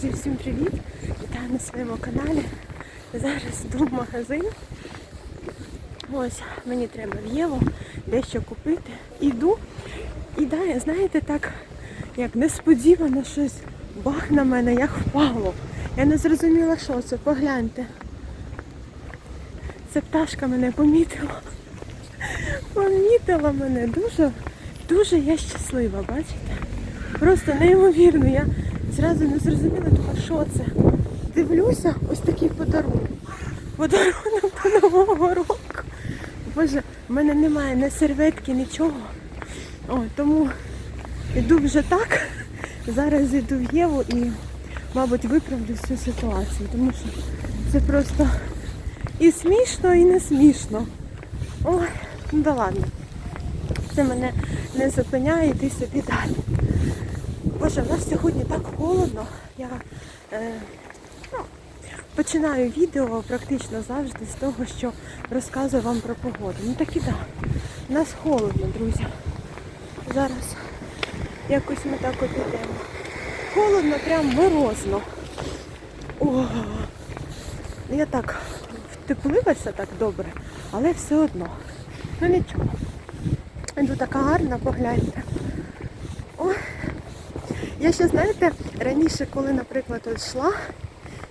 Друзі, всім привіт! Вітаю на своєму каналі. Зараз йду в магазин. Ось, мені треба в Єву дещо купити. Іду. І далі, знаєте, так, як несподівано щось бах на мене, як впало. Я не зрозуміла, що це. Погляньте. Це пташка мене помітила. Помітила мене. Дуже, дуже я щаслива, бачите? Просто неймовірно. Я зразу не зрозуміла, думаю, що це. Дивлюся, ось такий подарунок. Подарунок до Нового року. Боже, в мене немає ні серветки, нічого. О, тому йду вже так. Зараз йду в Єву і, мабуть, виправлю всю ситуацію. Тому що це просто і смішно, і не смішно. Ой, ну да ладно. Це мене не зупиняє, йти собі далі. Боже, в нас сьогодні так холодно. Я е, ну, починаю відео практично завжди з того, що розказую вам про погоду. Ну так і так. У нас холодно, друзі. Зараз якось ми так от ідемо. Холодно, прям морозно. О, я так втеплилася так добре, але все одно. Ну нічого. Іду така гарна, погляньте. Ой. Я ще, знаєте, раніше, коли, наприклад, от йшла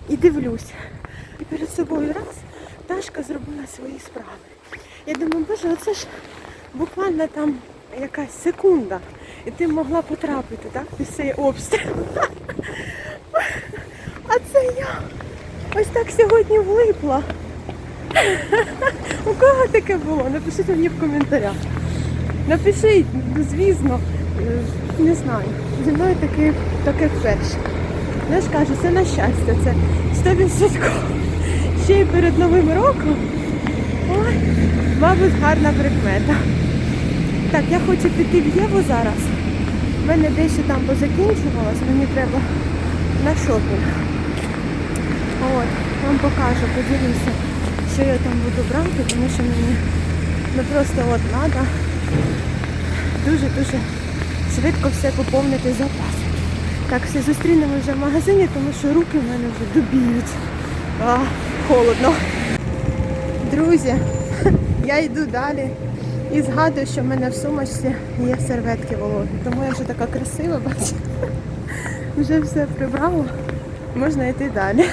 і дивлюся, і перед собою раз пташка зробила свої справи. Я думаю, боже, оце ж буквально там якась секунда, і ти могла потрапити, так, під цей обстріл. А це я ось так сьогодні влипла. У кого таке було? Напишіть мені в коментарях. Напишіть, звісно, не знаю. Зі мною таке, таке вперше. Я ж кажу, це на щастя, це 100%. Ще й перед Новим роком. Ой, мабуть, гарна прикмета. Так, я хочу піти в Єву зараз. У мене дещо там позакінчувалось, мені треба на шопінг. От, вам покажу, поділюся, що я там буду брати, тому що мені ну просто от треба дуже-дуже швидко все поповнити запас. Так, все зустрінемо вже в магазині, тому що руки в мене вже добіють. А, холодно. Друзі, я йду далі і згадую, що в мене в сумочці є серветки вологі. Тому я вже така красива, бачите. Вже все прибрала. Можна йти далі.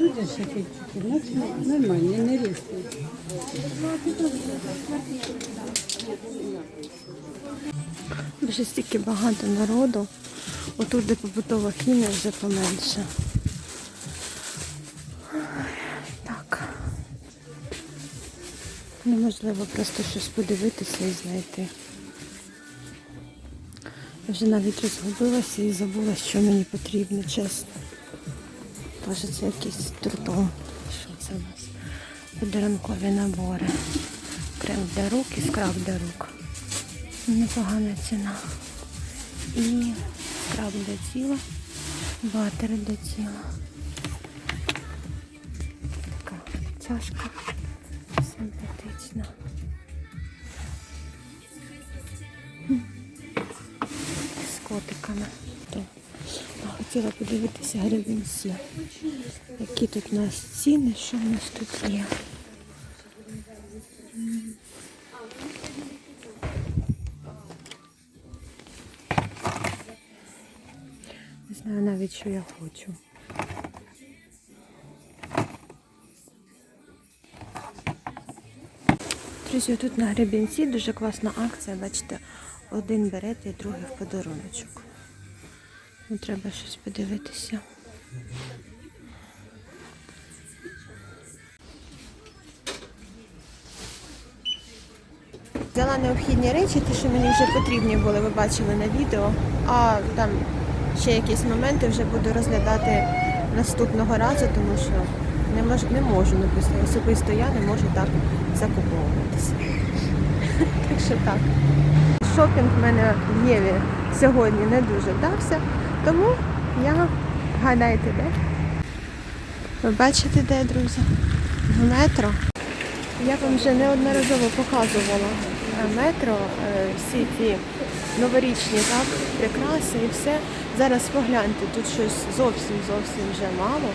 Чудиш який чуть нормальний, не різкий. Вже стільки багато народу. Отут, де побутова хімія, вже поменше. Так. Неможливо просто щось подивитися і знайти. Вже навіть розгубилася і забула, що мені потрібно, чесно. Боже, це якийсь трудом. Що це у нас? Подарункові набори. Крем для рук і скраб для рук. Непогана ціна. І скраб для тіла, батери для тіла. Така чашка симпатична. З котиками. Хотіла подивитися гребінці. Які тут у нас ціни, що в нас тут є. Не знаю навіть, що я хочу. Друзі, тут на гребінці дуже класна акція, бачите, один берете, другий в подаруночок. Ну, треба щось подивитися. Взяла необхідні речі, ті, що мені вже потрібні були, ви бачили на відео. А там ще якісь моменти вже буду розглядати наступного разу, тому що не можу, не можу написано. Особисто я не можу так закуповуватися. Так що так. Шопінг в мене в Єві сьогодні не дуже вдався, тому Я гадайте де? Ви бачите де, друзі? В метро. Я вам вже неодноразово показувала е, метро, е, всі ті новорічні так, прикраси і все. Зараз погляньте, тут щось зовсім зовсім вже мало.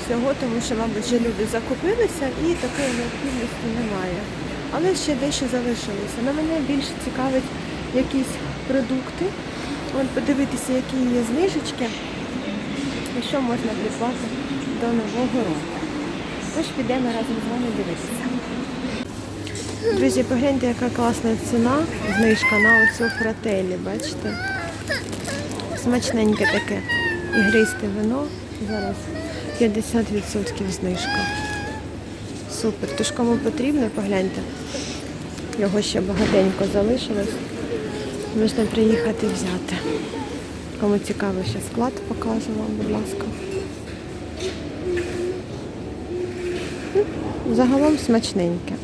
Всього, тому що, мабуть, вже люди закупилися і такої необхідності немає. Але ще дещо залишилося. На мене більше цікавить якісь продукти. От подивитися, які є знижечки і що можна придбати до Нового року. Тож підемо разом з вами дивитися. Друзі, погляньте, яка класна ціна, знижка на оцю фрателі, бачите? Смачненьке таке. Ігристе вино. Зараз 50% знижка. Супер. Тож кому потрібно, погляньте. Його ще багатенько залишилось. Можна приїхати взяти. Кому цікаво, ще склад покажу вам, будь ласка. Загалом смачненьке.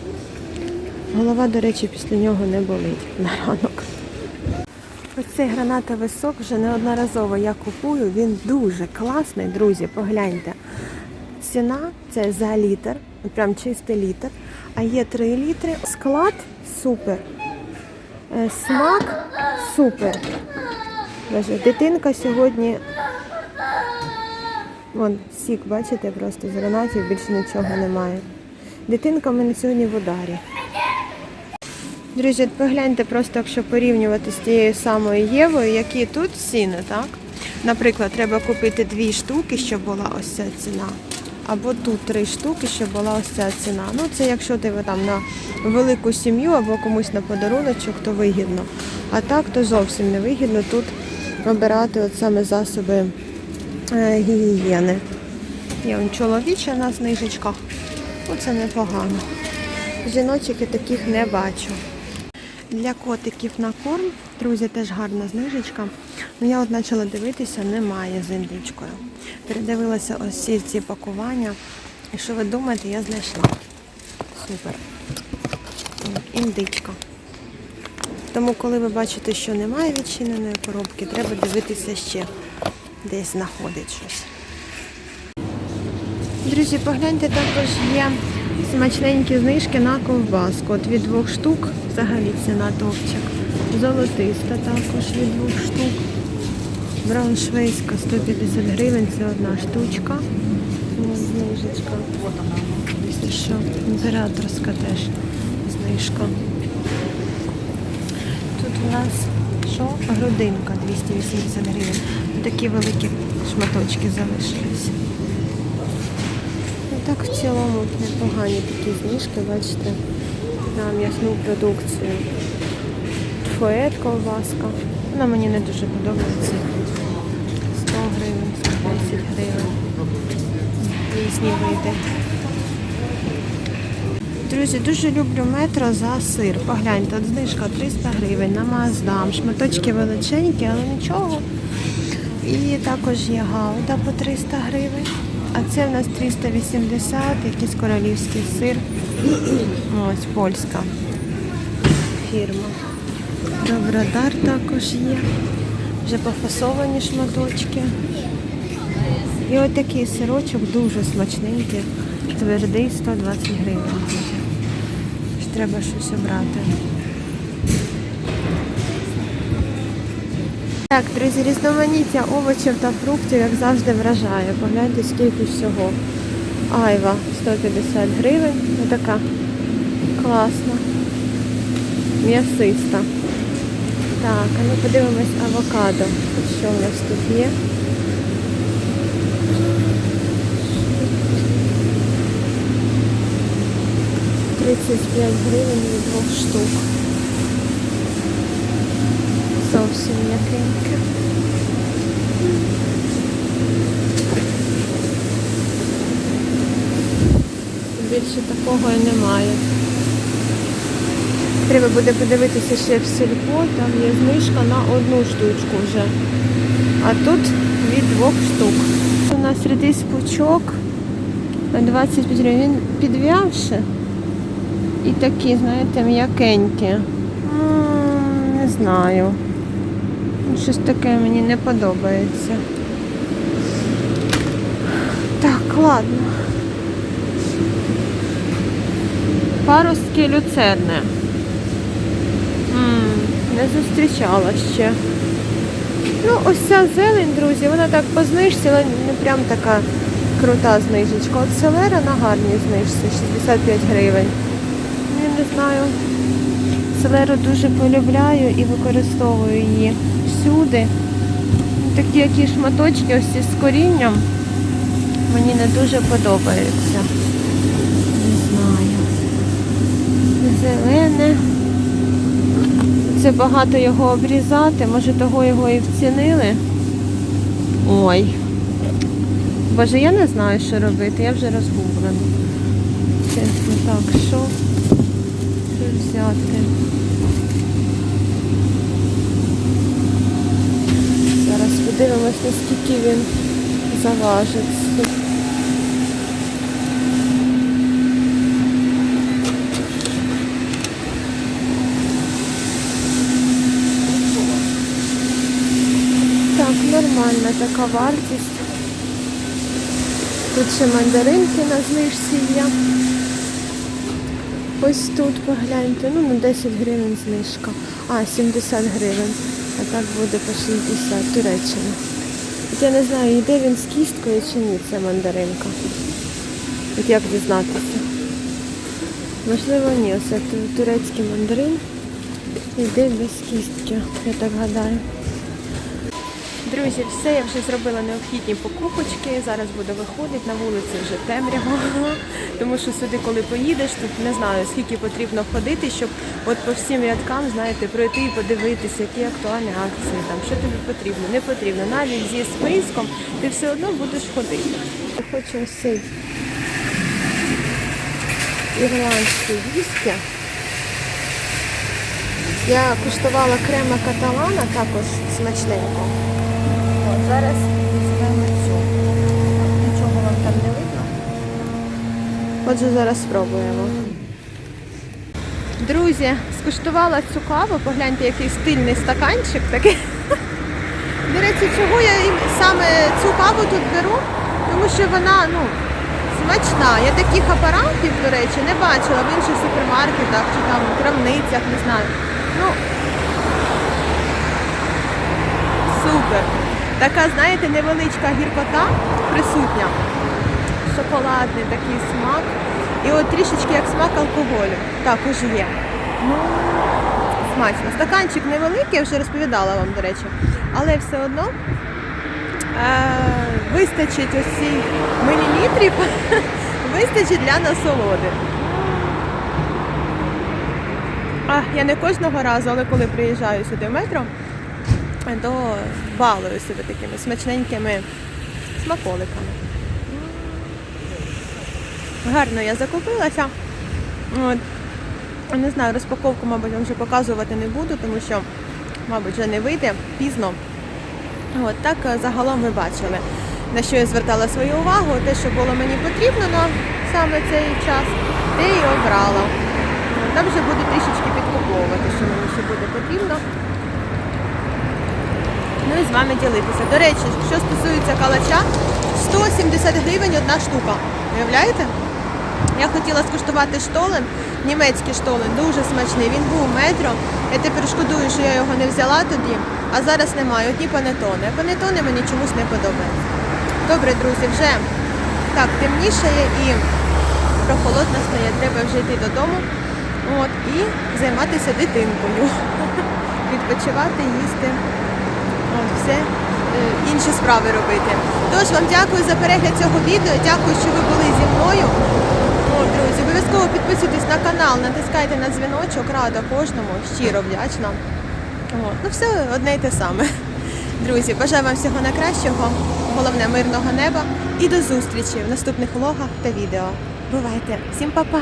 Голова, до речі, після нього не болить на ранок. Ось цей гранатовий сок вже неодноразово я купую. Він дуже класний, друзі, погляньте. Ціна це за літр, прям чистий літр. А є 3 літри. Склад супер. Е, Смак супер. Дитинка сьогодні. Вон, сік, бачите, просто з гранатів більше нічого немає. Дитинка в мене сьогодні в ударі. Друзі, погляньте просто, якщо порівнювати з тією самою Євою, які тут ціни, так? Наприклад, треба купити дві штуки, щоб була ось ця ціна. Або тут три штуки, щоб була ось ця ціна. Ну, це якщо ти там на велику сім'ю або комусь на подаруночок, то вигідно. А так, то зовсім не вигідно тут обирати от саме засоби е, гігієни. Є чоловіча на знижечках. Ну, це непогано. Жіночок я таких не бачу. Для котиків на корм, друзі, теж гарна знижечка. Ну, я от почала дивитися, немає з індичкою. Передивилася ось всі ці пакування. І що ви думаєте, я знайшла. Супер. Індичка. Тому, коли ви бачите, що немає відчиненої коробки, треба дивитися ще десь знаходить щось. Друзі, погляньте, також є смачненькі знижки на ковбаску. От від двох штук взагалі ціна топчик. Золотиста також від двох штук. Брауншвейська 150 гривень, це одна штучка. Знижечка. Що, імператорська теж знижка. Тут у нас що? Грудинка 280 гривень. Такі великі шматочки залишились. Ну так в цілому непогані такі знижки, бачите, на м'ясну продукцію. Фует ковбаска. Вона мені не дуже подобається. 100 гривень, 110 гривень. Різні види. Друзі, дуже люблю метро за сир. Погляньте, от знижка 300 гривень на Маздам. Шматочки величенькі, але нічого. І також є гауда по 300 гривень. А це в нас 380, якийсь королівський сир. Ось польська фірма. Добродар також є. Вже пофасовані шматочки. І от такий сирочок дуже смачненький, твердий 120 гривень. друзі. Треба щось обрати. Так, друзі, різноманіття овочів та фруктів, як завжди, вражає. Погляньте, скільки всього. Айва 150 гривень. Ось така класна. М'ясиста. Так, а ну подивимось авокадо. Що у нас тут є? Тридцять п'ять гривень від двох штук. Зовсім м'якеньке. Більше такого і немає. Треба буде подивитися ще в сільпо, там є знижка на одну штучку вже. А тут від двох штук. У нас редис пучок 25 гривень. Він підв'явши. І такі, знаєте, м'якенькі. М, Не знаю. Щось таке мені не подобається. Складно. Паростки люцерни. Не зустрічала ще. Ну, ось ця зелень, друзі, вона так по знижці, але не прям така крута знижечка. От селера на гарній знижці, 65 гривень. Я не знаю. Селеру дуже полюбляю і використовую її всюди. Такі які шматочки ось ці з корінням мені не дуже подобаються. Не знаю. Зелене. Це багато його обрізати, може того його і вцінили. Ой. Боже, я не знаю, що робити, я вже розгублена. Чесно, так, що? Що взяти? Зараз подивимось, наскільки він заважить. Так, нормальна така вартість. Тут ще мандаринки на знижці є. Ось тут погляньте, ну на 10 гривень знижка. А, 70 гривень. А так буде по 60 Туреччина. От я не знаю, йде він з кісткою чи ні, ця мандаринка. От як дізнатися? Можливо, ні, це турецький мандарин. Йде без кістки, я так гадаю. Друзі, все, я вже зробила необхідні покупочки. Зараз буду виходити на вулиці вже темрява. Тому що сюди, коли поїдеш, тут не знаю скільки потрібно ходити, щоб от по всім рядкам, знаєте, пройти і подивитися, які актуальні акції, там що тобі потрібно, не потрібно. Навіть зі списком ти все одно будеш ходити. Я хочу цей ірландський віскі. Я куштувала крема каталана, також смачненько. Зараз візьмемо цю. Нічого вам там не видно. Отже, зараз спробуємо. Друзі, скуштувала цю каву, погляньте, який стильний стаканчик такий. До речі, чого я саме цю каву тут беру? Тому що вона, ну, смачна. Я таких апаратів, до речі, не бачила в інших супермаркетах чи там крамницях, не знаю. Ну, супер. Така, знаєте, невеличка гіркота присутня. Шоколадний такий смак. І от трішечки як смак алкоголю. Також є. Ну, смачно. Стаканчик невеликий, я вже розповідала вам, до речі. Але все одно е- вистачить ось мілілітрів, вистачить для насолоди. А, я не кожного разу, але коли приїжджаю сюди метро, то балую себе такими смачненькими смаколиками. Гарно я закупилася. От. Не знаю, розпаковку, мабуть, вам вже показувати не буду, тому що, мабуть, вже не вийде пізно. От так е, загалом ви бачили, на що я звертала свою увагу, те, що було мені потрібно на саме цей час, те і обрала. Там вже буду трішечки підкуповувати, що мені ще буде потрібно. Ну і з вами ділитися. До речі, що стосується калача, 170 гривень одна штука. Уявляєте? Я хотіла скуштувати штолен, німецький штолен, дуже смачний. Він був метро. Я тепер шкодую, що я його не взяла тоді, а зараз немає. Одні панетони. Панетони мені чомусь не подобаються. Добре, друзі, вже так темнішає і прохолодно стає. Треба вже йти додому. От, і займатися дитинкою. Відпочивати, їсти. Все інші справи робити. Тож вам дякую за перегляд цього відео. Дякую, що ви були зі мною. От, друзі, обов'язково підписуйтесь на канал, натискайте на дзвіночок, рада кожному, щиро вдячна. Ну все одне й те саме. Друзі, бажаю вам всього найкращого, головне мирного неба і до зустрічі в наступних влогах та відео. Бувайте! Всім па-па!